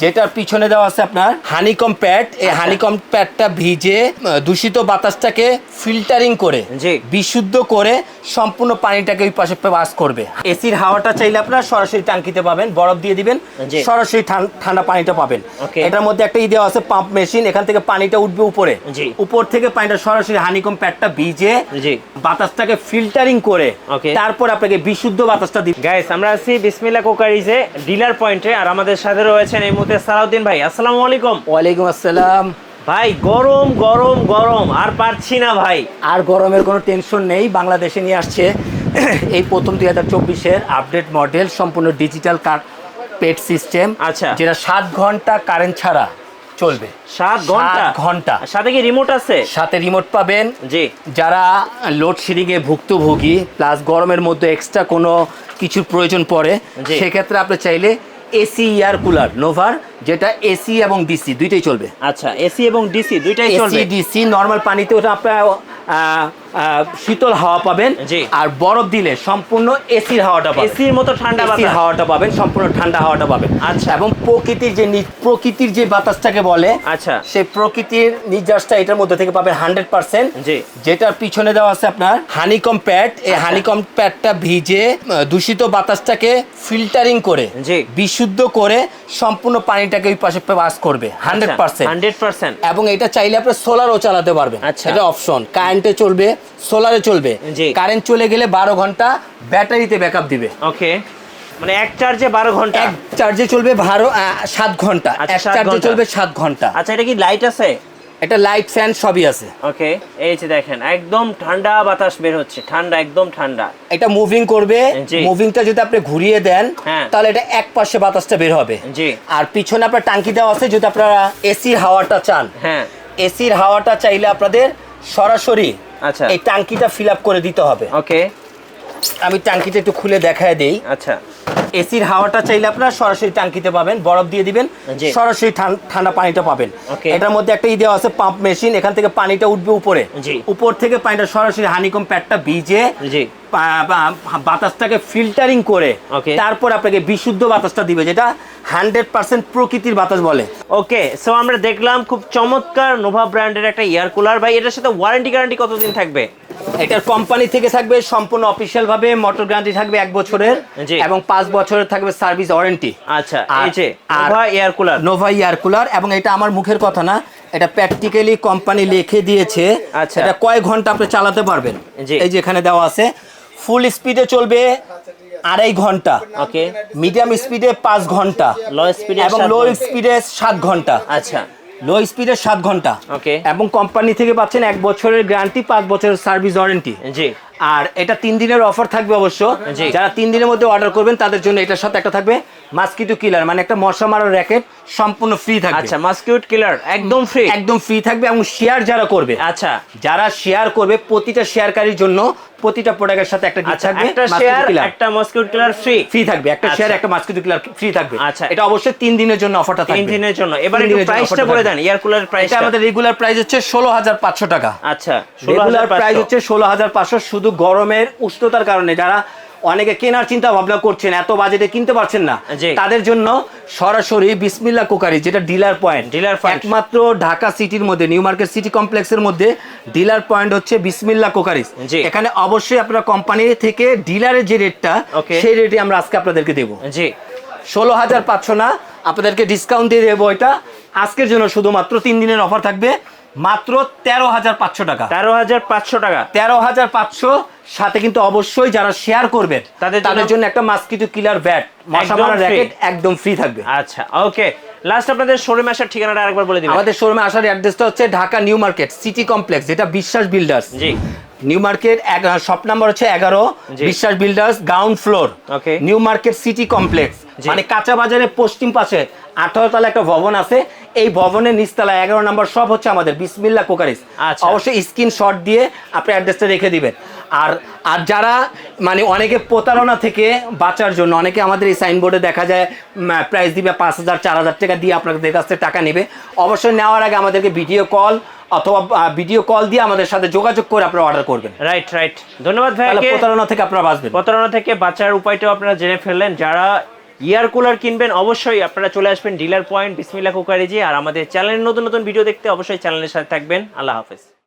যেটার পিছনে দেওয়া আছে আপনার হানিকম প্যাড এই হানিকম প্যাডটা ভিজে দূষিত বাতাসটাকে ফিল্টারিং করে। বিশুদ্ধ করে সম্পূর্ণ পানিটাকে ওই পাশে পাস করবে। এসির হাওয়াটা চাইলে আপনার সরাসরি টাঙ্কিতে পাবেন বরফ দিয়ে দিবেন সরাসরি ঠান্ডা পানিটা পাবেন। এটার মধ্যে একটা ই দেওয়া আছে পাম্প মেশিন এখান থেকে পানিটা উঠবে উপরে। উপর থেকে পানিটা সরাসরি হানিকম প্যাডটা ভিজে। বাতাসটাকে ফিল্টারিং করে. তারপর আপনাকে বিশুদ্ধ বাতাসটা দিবে। গাইস আমরা আছি বিসমিল্লা কোকারিজে ডিলার পয়েন্টে আর আমাদের সাথে রয়েছেন এই মুহূর্তে সালাউদ্দিন ভাই আসসালামু আলাইকুম। ওয়ালাইকুম আসসালাম। ভাই গরম গরম গরম আর পারছি না ভাই। আর গরমের কোনো টেনশন নেই বাংলাদেশে নিয়ে আসছে এই প্রথম দুই হাজার চব্বিশের আপডেট মডেল সম্পূর্ণ ডিজিটাল কার পেট সিস্টেম আচ্ছা। যেটা সাত ঘণ্টা কারেন্ট ছাড়া চলবে। সাত ঘণ্টা? ঘণ্টা। সাথে কি রিমোট আছে? সাথে রিমোট পাবেন। জি। যারা লোডশেডিংয়ে ভুক্তভোগী প্লাস গরমের মধ্যে এক্সট্রা কোনো কিছুর প্রয়োজন পড়ে। সেক্ষেত্রে আপনি চাইলে এসি এয়ার কুলার নোভার যেটা এসি এবং ডিসি দুইটাই চলবে। আচ্ছা এসি এবং ডিসি দুইটাই চলবে? ডিসি নর্মাল পানিতে ওটা আপনার শীতল হাওয়া পাবেন। আর বরফ দিলে সম্পূর্ণ এসির হাওয়াটা পাবেন। এসির মতো ঠান্ডা বাতাস। হাওয়াটা পাবেন সম্পূর্ণ ঠান্ডা হাওয়াটা পাবেন। আচ্ছা। এবং প্রকৃতির যে প্রকৃতির যে বাতাসটাকে বলে আচ্ছা। সেই প্রকৃতির নির্যাসটা এটার মধ্যে থেকে পাবেন হান্ড্রেড পার্সেন্ট। জি। যেটার পিছনে দেওয়া আছে আপনার হানিকম প্যাড। এই হানিকম প্যাডটা ভিজে দূষিত বাতাসটাকে ফিল্টারিং করে জি। বিশুদ্ধ করে সম্পূর্ণ পানিটাকে ওই পাশে পাস করবে হান্ড্রেড পার্সেন্ট। Hundred percent. এবং এটা চাইলে আপনি সোলারও চালাতে পারবেন। আচ্ছা। এটা অপশন। কারেন্টে চলবে সোলারে চলবে। কারেন্ট চলে গেলে বারো ঘণ্টা ব্যাটারিতে ব্যাকআপ দিবে। ওকে। মানে এক চার্জে বারো ঘণ্টা? এক চার্জে চলবে বারো সাত ঘণ্টা। আচ্ছা, এক চার্জে চলবে সাত ঘণ্টা। আচ্ছা এটা কি লাইট আছে? এটা লাইট ফ্যান সবই আছে। ওকে এই যে দেখেন একদম ঠান্ডা বাতাস বের হচ্ছে। ঠান্ডা একদম ঠান্ডা। এটা মুভিং করবে। মুভিংটা যদি আপনি ঘুরিয়ে দেন হ্যাঁ। তাহলে এটা এক পাশে বাতাসটা বের হবে। জি। আর পিছনে আপনার টাঙ্কি দেওয়া আছে যদি আপনারা এসির হাওয়াটা চান। হ্যাঁ। এসির হাওয়াটা চাইলে আপনাদের সরাসরি আচ্ছা। এই টাঙ্কিটা ফিল আপ করে দিতে হবে ওকে আমি টাঙ্কিটা একটু খুলে দেখায় দেই আচ্ছা এসির হাওয়াটা চাইলে আপনারা সরাসরি টাঙ্কিতে পাবেন বরফ দিয়ে দিবেন সরাসরি ঠান্ডা পানিটা পাবেন. এটার মধ্যে একটা ই দেওয়া আছে পাম্প মেশিন এখান থেকে পানিটা উঠবে উপরে জি। উপর থেকে পানিটা সরাসরি হানিকম প্যাডটা ভিজে বাতাসটাকে ফিল্টারিং করে. তারপর আপনাকে বিশুদ্ধ বাতাসটা দিবে যেটা হান্ড্রেড পার্সেন্ট প্রকৃতির বাতাস বলে। ওকে সো আমরা দেখলাম খুব চমৎকার নোভা ব্র্যান্ডের একটা এয়ার কুলার ভাই এটার সাথে ওয়ারেন্টি গ্যারান্টি কতদিন থাকবে? এটার কোম্পানি থেকে থাকবে সম্পূর্ণ অফিসিয়াল ভাবে মোটর গ্যারান্টি থাকবে এক বছরের। এবং পাঁচ বছরের থাকবে সার্ভিস ওয়ারেন্টি আচ্ছা এই যে Nova air cooler Nova air cooler এবং এটা আমার মুখের কথা না এটা প্র্যাকটিক্যালি কোম্পানি লিখে দিয়েছে। আচ্ছা। এটা কয় ঘণ্টা আপনি চালাতে পারবেন। এই যে এখানে দেওয়া আছে ফুল স্পিডে চলবে আড়াই ঘণ্টা। ওকে মিডিয়াম স্পিডে পাঁচ ঘণ্টা। লো স্পিডে এবং লো স্পিডে সাত ঘণ্টা। আচ্ছা। লো স্পিডে সাত ঘণ্টা। ওকে এবং কোম্পানি থেকে পাচ্ছেন এক বছরের গ্যারান্টি পাঁচ বছরের সার্ভিস ওয়ারেন্টি জি। আর এটা তিন দিনের অফার থাকবে অবশ্য। যারা তিন দিনের মধ্যে অর্ডার করবেন তাদের জন্য এটার সাথে একটা থাকবে মাস্কিটো কিলার মানে একটা মশা মারার র্যাকেট সম্পূর্ণ ফ্রি থাকবে। আচ্ছা মাস্কিউট কিলার একদম ফ্রি একদম ফ্রি থাকবে এবং শেয়ার যারা করবে আচ্ছা। যারা শেয়ার করবে প্রতিটা শেয়ারকারীর জন্য প্রতিটা প্রোডাক্টের সাথে একটা গিফট আচ্ছা থাকবে একটা শেয়ার একটা মাস্কিউট কিলার ফ্রি ফ্রি থাকবে একটা আচ্ছা। শেয়ার একটা মাস্কিটো কিলার ফ্রি থাকবে। আচ্ছা। এটা অবশ্যই তিন দিনের জন্য অফারটা থাকবে তিন দিনের জন্য। এবার একটু প্রাইসটা বলে দেন এয়ার কুলার প্রাইস এটা আমাদের রেগুলার প্রাইস হচ্ছে ষোলো হাজার পাঁচশো টাকা। আচ্ছা রেগুলার প্রাইস হচ্ছে ষোলো হাজার পাঁচশো শুধু গরমের উষ্ণতার কারণে যারা অনেকে কেনার চিন্তা ভাবনা করছেন এত বাজেটে কিনতে পারছেন না তাদের জন্য সরাসরি বিসমিল্লা কোকারি যেটা ডিলার পয়েন্ট। point। একমাত্র ঢাকা সিটির মধ্যে নিউ মার্কেট সিটি কমপ্লেক্সের মধ্যে ডিলার পয়েন্ট হচ্ছে বিসমিল্লা কোকারিস এখানে অবশ্যই আপনারা কোম্পানি থেকে ডিলারের যে রেটটা। সেই রেটে আমরা আজকে আপনাদেরকে দেবো। জি। ষোলো হাজার পাঁচশো না আপনাদেরকে ডিসকাউন্ট দিয়ে দেবো এটা। আজকের জন্য শুধুমাত্র তিন দিনের অফার থাকবে। মাত্র তেরো হাজার পাঁচশো টাকা। তেরো হাজার পাঁচশো টাকা। তেরো হাজার পাঁচশো সাথে কিন্তু অবশ্যই যারা শেয়ার করবেন তাদের তাদের জন্য একটা মাস্কিটো কিলার ব্যাট মশা একদম মারা র্যাকেট একদম ফ্রি থাকবে। আচ্ছা ওকে লাস্ট আপনাদের শোরুমে আসার ঠিকানাটা আরেকবার বলে দিন আমাদের শোরুমে আসার অ্যাড্রেসটা হচ্ছে Dhaka New Market city complex যেটা বিশ্বাস বিল্ডার্স জি। নিউ মার্কেট শপ নাম্বার হচ্ছে এগারো Biswas builders ground floor. New Market city complex. মানে কাঁচা বাজারের পশ্চিম পাশে আঠারো তলা একটা ভবন আছে এই ভবনের নিচতলা এগারো নম্বর সব হচ্ছে আমাদের বিসমিল্লা কোকারিস। আচ্ছা। অবশ্যই স্ক্রিন শট দিয়ে আপনি অ্যাড্রেসটা রেখে দিবেন। আর আর যারা মানে অনেকে প্রতারণা থেকে বাঁচার জন্য অনেকে আমাদের এই সাইনবোর্ডে দেখা যায় প্রাইস দিবে পাঁচ হাজার চার হাজার টাকা দিয়ে আপনাদের কাছ থেকে টাকা নেবে। অবশ্যই নেওয়ার আগে আমাদেরকে ভিডিও কল অথবা ভিডিও কল দিয়ে আমাদের সাথে যোগাযোগ করে আপনারা অর্ডার করবেন। রাইট রাইট ধন্যবাদ ভাই প্রতারণা থেকে আপনারা বাঁচবেন। প্রতারণা থেকে বাঁচার উপায়টাও আপনারা জেনে ফেললেন। যারা ইয়ার কুলার কিনবেন, অবশ্যই আপনারা চলে আসবেন ডিলার পয়েন্ট বিসমিল্লা কুকারেজি, আর আমাদের চ্যানেলের নতুন নতুন ভিডিও দেখতে অবশ্যই চ্যানেলের সাথে থাকবেন। আল্লাহ হাফেজ।